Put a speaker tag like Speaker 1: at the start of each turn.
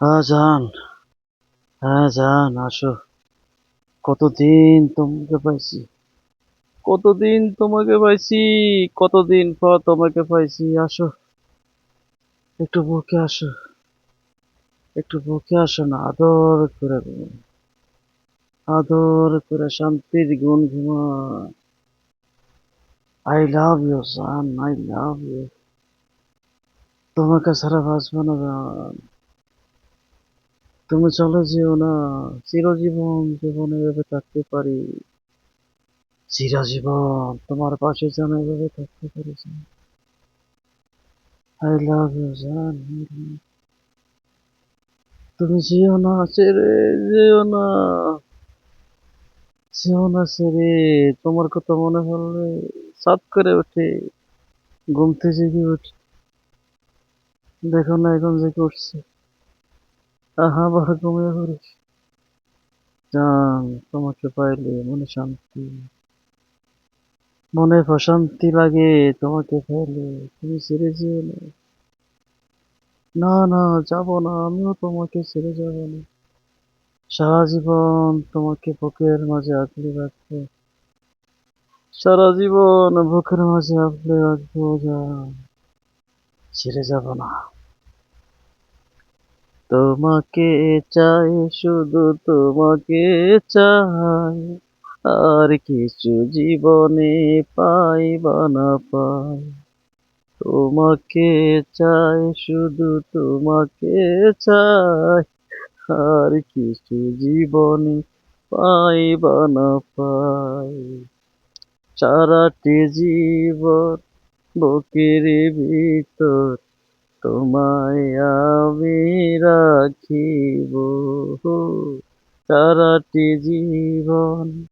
Speaker 1: হ্যাঁ জান আসো। কতদিন তোমাকে পাইছি? কতদিন তোমাকে পাইছি? কতদিন পর তোমাকে পাইছি? আসো। একটু বুকে আসো। একটু বুকে আসো না, আদর করে ঘুমো। আদর করে শান্তির গুণ ঘুমা। আই লাভ ইউ জান আই লাভ ইউ তোমাকে ছাড়া বাঁচবো না তুমি চলে যেও না। চিরজীবন জীবনে এভাবে থাকতে পারি। চিরজীবন তোমার পাশে যেন এভাবে থাকতে পারি আই লাভ ইউ জান। তুমি যেও না, ছেড়ে যেও না। যেও না, ছেড়ে। তোমার কথা মনে পড়লে সাত করে ওঠে। ঘুমতে জেগে ওঠে। দেখো না এখন জেগে উঠছে আহা বড় ঘুমিয়ে পড়েছি জান, তোমাকে পাইলে মনে শান্তি। মনে প্রশান্তি লাগে, তোমাকে পাইলে তুমি ছেড়ে যেও না। না যাব না, আমিও তোমাকে ছেড়ে যাব না। সারা জীবন তোমাকে বুকের মাঝে আঁকড়ে রাখব। সারা জীবন বুকের মাঝে আঁকড়ে রাখব, জান। ছেড়ে যাব না। তোমাকে চাই, শুধু তোমাকে চাই। আর কিছু জীবনে পাই বা না পাই। তোমাকে চাই, শুধু তোমাকে চাই। আর কিছু জীবনে পাই বা না পাই। সারাটি জীবন বুকের ভিতর তোমায় আমি রাখিব। সারাটি জীবন